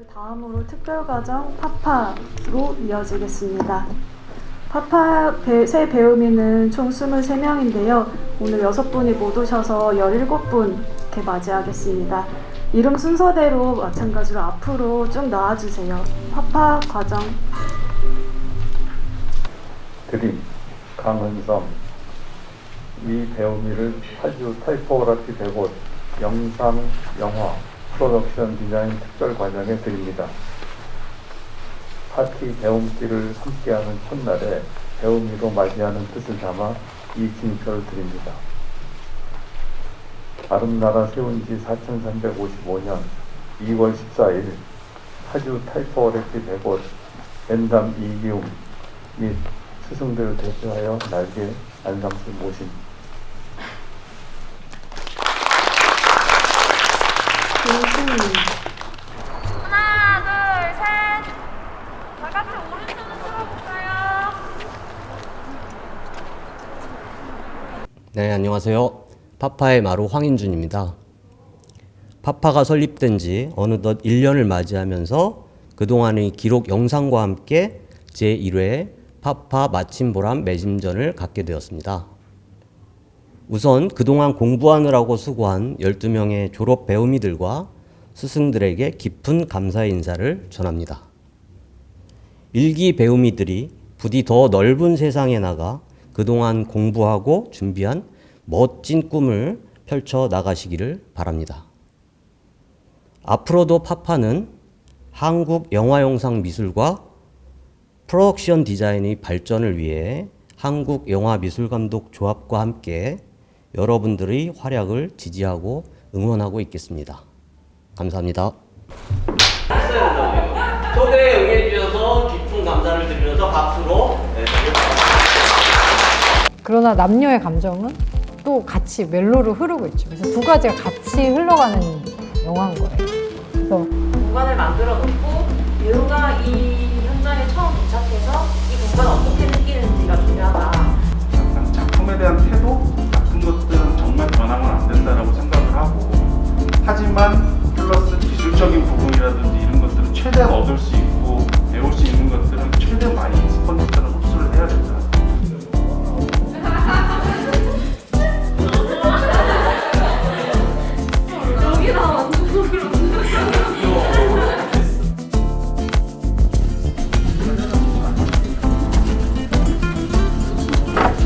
그 다음으로 특별과정 파파로 이어지겠습니다. 파파 배, 새 배우미는 총 23명인데요. 오늘 6분이 못 오셔서 17분 이렇게 맞이하겠습니다. 이름 순서대로 마찬가지로 앞으로 쭉 나와주세요. 파파 과정 드림, 강은성, 이 배우미를 파주 타이포그라피 100옷 영상, 영화, 프로덕션 디자인 특별 과정에 드립니다. 파티 배움길을 함께하는 첫날에 배우미로 맞이하는 뜻을 담아 이 징표를 드립니다. 아름나라 세운 지 4355년 2월 14일 파주 타이포그래피 100옷 랜담 이기움 및 스승들을 대표하여 날개 안상수 모심 김승민 하나, 둘, 셋. 다 같이 오른손을 들어볼까요? 네, 안녕하세요. 파파의 마루 황인준입니다. 파파가 설립된 지 어느덧 1년을 맞이하면서 그동안의 기록 영상과 함께 제1회 파파 마침 보람 매짐전을 갖게 되었습니다. 우선 그동안 공부하느라고 수고한 12명의 졸업 배우미들과 스승들에게 깊은 감사의 인사를 전합니다. 일기 배우미들이 부디 더 넓은 세상에 나가 그동안 공부하고 준비한 멋진 꿈을 펼쳐 나가시기를 바랍니다. 앞으로도 파파는 한국 영화영상 미술과 프로덕션 디자인의 발전을 위해 한국 영화미술감독 조합과 함께 여러분들의 활약을 지지하고 응원하고 있겠습니다. 감사합니다. 초대에 응해주셔서 깊은 감사를 드리면서 박수로 그러나 남녀의 감정은 또 같이 멜로로 흐르고 있죠. 그래서 두 가지가 같이 흘러가는 영화인 거예요. 그래서 공간을 만들어 놓고 배우가 이 현장에 처음 도착해서 이 공간을 어떻게 느끼는지가 중요하다. 항상 작품에 대한 태도 같은 것들은 정말 변하면 안 된다라고 생각을 하고 하지만 기술적인 부분이라든지 이런 것들은 최대한 얻을 수 있고 배울 수 있는 것들은 최대한 많이 스펀지처럼 흡수를 해야 된다.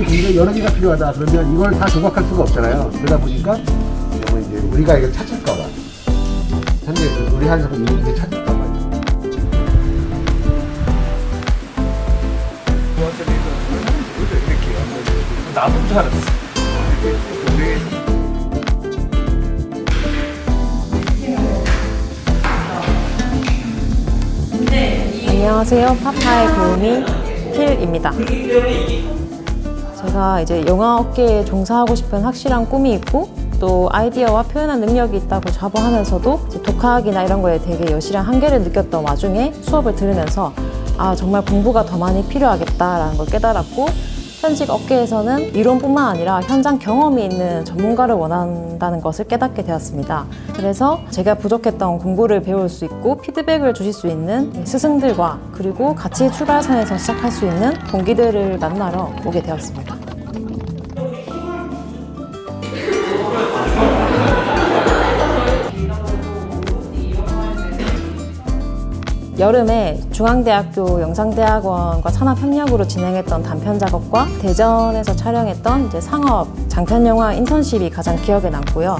이게 여러 개가 필요하다 그러면 이걸 다 조각할 수가 없잖아요. 그러다 보니까 이제 우리가 이거 찾을까봐 현재 그 우리 한사람 이게 찾을까봐 나도 잘했어. 안녕하세요. 파파의 배우미 힐입니다. 제가 이제 영화 업계에 종사하고 싶은 확실한 꿈이 있고 또 아이디어와 표현한 능력이 있다고 자부하면서도 독학이나 이런 거에 되게 여실한 한계를 느꼈던 와중에 수업을 들으면서 아 정말 공부가 더 많이 필요하겠다라는 걸 깨달았고 현직 업계에서는 이론뿐만 아니라 현장 경험이 있는 전문가를 원한다는 것을 깨닫게 되었습니다. 그래서 제가 부족했던 공부를 배울 수 있고 피드백을 주실 수 있는 스승들과 그리고 같이 출발선에서 시작할 수 있는 동기들을 만나러 오게 되었습니다. 여름에 중앙대학교 영상대학원과 산업협력으로 진행했던 단편 작업과 대전에서 촬영했던 이제 상업 장편 영화 인턴십이 가장 기억에 남고요.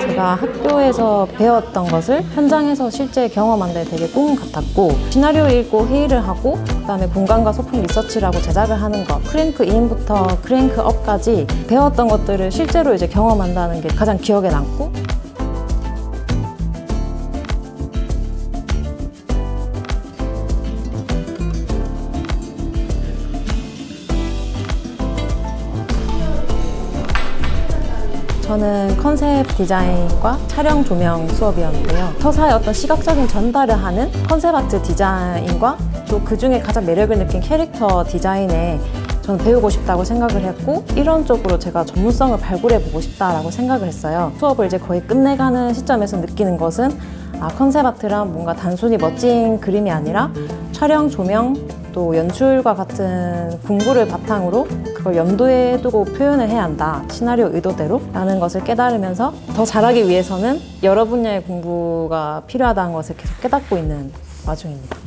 제가 학교에서 배웠던 것을 현장에서 실제 경험한 데 되게 꿈 같았고 시나리오를 읽고 회의를 하고 그다음에 공간과 소품 리서치를 하고 제작을 하는 것 크랭크 인부터 크랭크 업까지 배웠던 것들을 실제로 이제 경험한다는 게 가장 기억에 남고 저는 컨셉 디자인과 촬영 조명 수업이었는데요. 서사의 어떤 시각적인 전달을 하는 컨셉 아트 디자인과 또 그 중에 가장 매력을 느낀 캐릭터 디자인에 저는 배우고 싶다고 생각을 했고 이런 쪽으로 제가 전문성을 발굴해 보고 싶다라고 생각을 했어요. 수업을 이제 거의 끝내가는 시점에서 느끼는 것은 아 컨셉 아트란 뭔가 단순히 멋진 그림이 아니라 촬영 조명 또 연출과 같은 공부를 바탕으로 그걸 염두에 두고 표현을 해야 한다. 시나리오 의도대로 라는 것을 깨달으면서 더 잘하기 위해서는 여러 분야의 공부가 필요하다는 것을 계속 깨닫고 있는 와중입니다.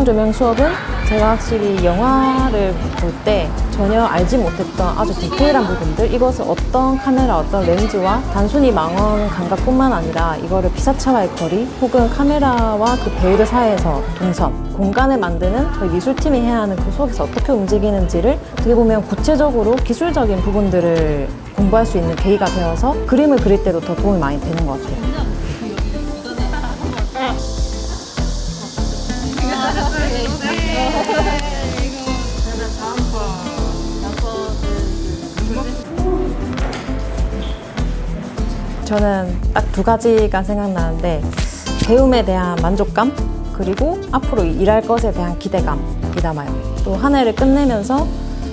촬영 조명 수업은 제가 확실히 영화를 볼 때 전혀 알지 못했던 아주 디테일한 부분들 이것을 어떤 카메라 어떤 렌즈와 단순히 망원 감각뿐만 아니라 이거를 피사체와의 거리 혹은 카메라와 그 배우들 사이에서 동선 공간을 만드는 저희 미술팀이 해야 하는 그 수업에서 어떻게 움직이는지를 어떻게 보면 구체적으로 기술적인 부분들을 공부할 수 있는 계기가 되어서 그림을 그릴 때도 더 도움이 많이 되는 것 같아요. 저는 딱 두 가지가 생각나는데 배움에 대한 만족감 그리고 앞으로 일할 것에 대한 기대감이 남아요. 또 한 해를 끝내면서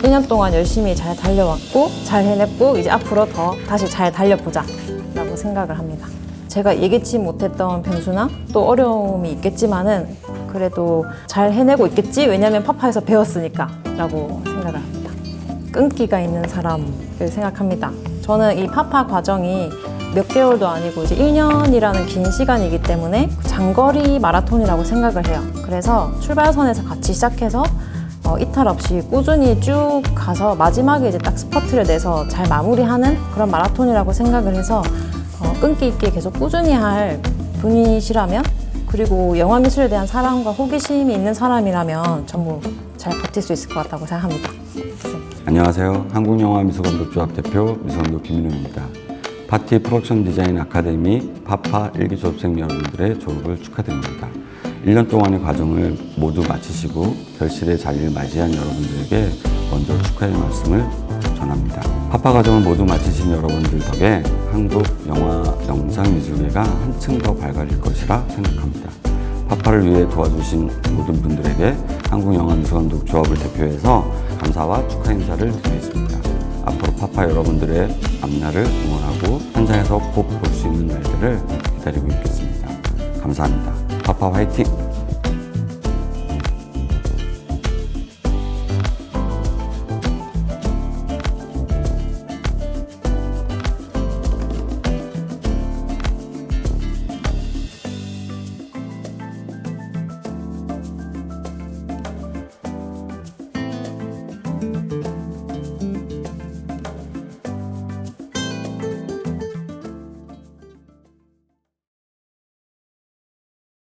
1년 동안 열심히 잘 달려왔고 잘 해냈고 이제 앞으로 더 다시 잘 달려보자 라고 생각을 합니다. 제가 예기치 못했던 변수나 또 어려움이 있겠지만은 그래도 잘 해내고 있겠지 왜냐면 파파에서 배웠으니까 라고 생각을 합니다. 끈기가 있는 사람을 생각합니다. 저는 이 파파 과정이 몇 개월도 아니고 이제 1년이라는 긴 시간이기 때문에 장거리 마라톤이라고 생각을 해요. 그래서 출발선에서 같이 시작해서 어, 이탈 없이 꾸준히 쭉 가서 마지막에 이제 딱 스퍼트를 내서 잘 마무리하는 그런 마라톤이라고 생각을 해서 어, 끈기 있게 계속 꾸준히 할 분이시라면 그리고 영화 미술에 대한 사랑과 호기심이 있는 사람이라면 전부 잘 버틸 수 있을 것 같다고 생각합니다. 안녕하세요. 한국영화미술감독조합 대표 미술감독 김민호입니다. 파티 프로덕션 디자인 아카데미 파파 일기 졸업생 여러분들의 졸업을 축하드립니다. 1년 동안의 과정을 모두 마치시고 결실의 자리를 맞이한 여러분들에게 먼저 축하의 말씀을 전합니다. 파파 과정을 모두 마치신 여러분들 덕에 한국 영화 영상 미술계가 한층 더 밝아질 것이라 생각합니다. 파파를 위해 도와주신 모든 분들에게 한국영화미술감독 조합을 대표해서 감사와 축하 인사를 드리겠습니다. 앞으로 파파 여러분들의 앞날을 응원하고 현장에서 꼭 볼 수 있는 날들을 기다리고 있겠습니다. 감사합니다. 파파 화이팅!